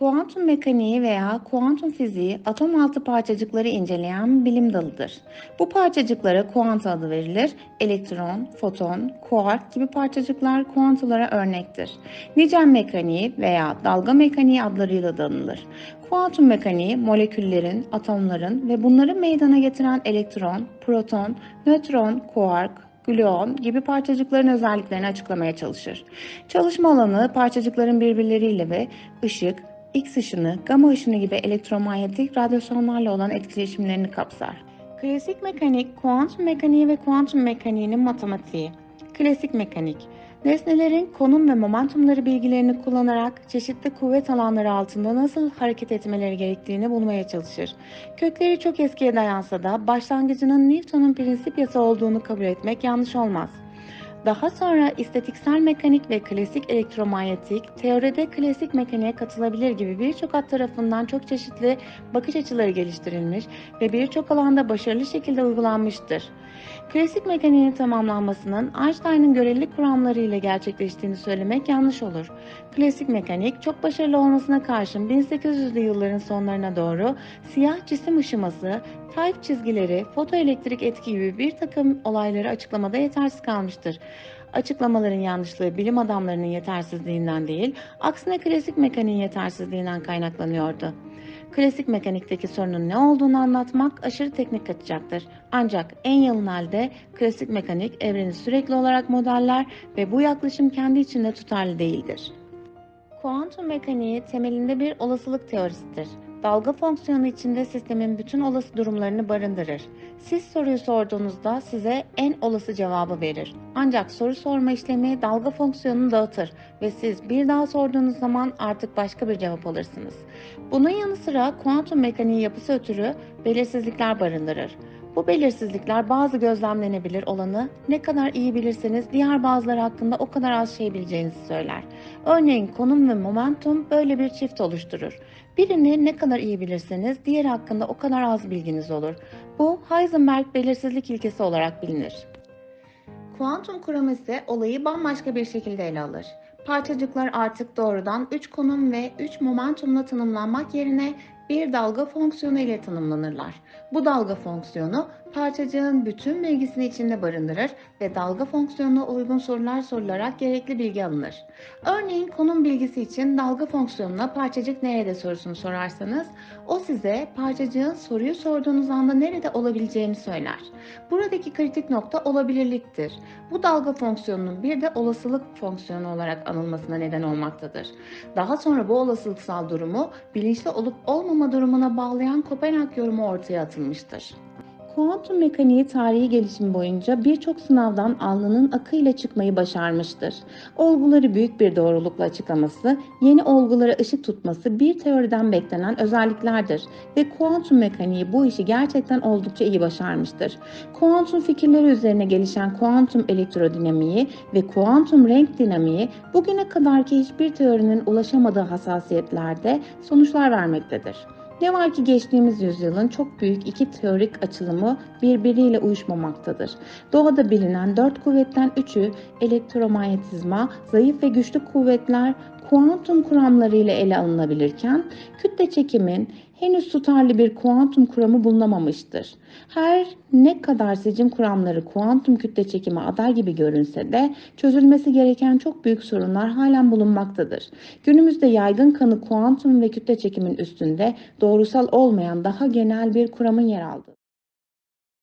Kuantum mekaniği veya kuantum fiziği atom altı parçacıkları inceleyen bilim dalıdır. Bu parçacıklara kuanta adı verilir. Elektron, foton, kuark gibi parçacıklar kuantalara örnektir. Nicel mekaniği veya dalga mekaniği adlarıyla da anılır. Kuantum mekaniği moleküllerin, atomların ve bunları meydana getiren elektron, proton, nötron, kuark, gluon gibi parçacıkların özelliklerini açıklamaya çalışır. Çalışma alanı parçacıkların birbirleriyle ve ışık, X ışını, gama ışını gibi elektromanyetik radyasyonlarla olan etkileşimlerini kapsar. Klasik mekanik, kuantum mekaniği ve kuantum mekaniğinin matematiği. Klasik mekanik, nesnelerin konum ve momentumları bilgilerini kullanarak çeşitli kuvvet alanları altında nasıl hareket etmeleri gerektiğini bulmaya çalışır. Kökleri çok eskiye dayansa da başlangıcının Newton'un prensip yasa olduğunu kabul etmek yanlış olmaz. Daha sonra istatiksel mekanik ve klasik elektromanyetik, teoride klasik mekaniğe katılabilir gibi birçok at tarafından çok çeşitli bakış açıları geliştirilmiş ve birçok alanda başarılı şekilde uygulanmıştır. Klasik mekaniğin tamamlanmasının Einstein'ın görelilik kuramları ile gerçekleştiğini söylemek yanlış olur. Klasik mekanik çok başarılı olmasına karşın 1800'lü yılların sonlarına doğru siyah cisim ışıması, tayf çizgileri, fotoelektrik etki gibi bir takım olayları açıklamada yetersiz kalmıştır. Açıklamaların yanlışlığı bilim adamlarının yetersizliğinden değil, aksine klasik mekaniğin yetersizliğinden kaynaklanıyordu. Klasik mekanikteki sorunun ne olduğunu anlatmak aşırı teknik kaçacaktır. Ancak en yalın halde klasik mekanik evreni sürekli olarak modeller ve bu yaklaşım kendi içinde tutarlı değildir. Kuantum mekaniği temelinde bir olasılık teorisidir. Dalga fonksiyonu içinde sistemin bütün olası durumlarını barındırır. Siz soruyu sorduğunuzda size en olası cevabı verir. Ancak soru sorma işlemi dalga fonksiyonunu dağıtır ve siz bir daha sorduğunuz zaman artık başka bir cevap alırsınız. Bunun yanı sıra kuantum mekaniği yapısı ötürü belirsizlikler barındırır. Bu belirsizlikler bazı gözlemlenebilir olanı ne kadar iyi bilirseniz diğer bazıları hakkında o kadar az şey bileceğinizi söyler. Örneğin konum ve momentum böyle bir çift oluşturur. Birini ne kadar iyi bilirseniz diğeri hakkında o kadar az bilginiz olur. Bu Heisenberg belirsizlik ilkesi olarak bilinir. Kuantum kuramı ise olayı bambaşka bir şekilde ele alır. Parçacıklar artık doğrudan 3 konum ve 3 momentumla tanımlanmak yerine bir dalga fonksiyonu ile tanımlanırlar. Bu dalga fonksiyonu parçacığın bütün bilgisini içinde barındırır ve dalga fonksiyonuna uygun sorular sorularak gerekli bilgi alınır. Örneğin konum bilgisi için dalga fonksiyonuna parçacık nerede sorusunu sorarsanız o size parçacığın soruyu sorduğunuz anda nerede olabileceğini söyler. Buradaki kritik nokta olabilirliktir. Bu dalga fonksiyonunun bir de olasılık fonksiyonu olarak anılmasına neden olmaktadır. Daha sonra bu olasılıksal durumu bilinçli olup olmama durumuna bağlayan Kopenhag yorumu ortaya atılmıştır. Kuantum mekaniği tarihi gelişim boyunca birçok sınavdan alnının akıyla çıkmayı başarmıştır. Olguları büyük bir doğrulukla açıklaması, yeni olgulara ışık tutması bir teoriden beklenen özelliklerdir ve kuantum mekaniği bu işi gerçekten oldukça iyi başarmıştır. Kuantum fikirleri üzerine gelişen kuantum elektrodinamiği ve kuantum renk dinamiği bugüne kadarki hiçbir teorinin ulaşamadığı hassasiyetlerde sonuçlar vermektedir. Ne var ki geçtiğimiz yüzyılın çok büyük iki teorik açılımı birbiriyle uyuşmamaktadır. Doğada bilinen dört kuvvetten üçü elektromanyetizma, zayıf ve güçlü kuvvetler kuantum kuramları ile ele alınabilirken kütle çekimin henüz tutarlı bir kuantum kuramı bulunamamıştır. Her ne kadar sicim kuramları kuantum kütle çekimi aday gibi görünse de çözülmesi gereken çok büyük sorunlar halen bulunmaktadır. Günümüzde yaygın kanı kuantum ve kütle çekimin üstünde doğrusal olmayan daha genel bir kuramın yer aldığı.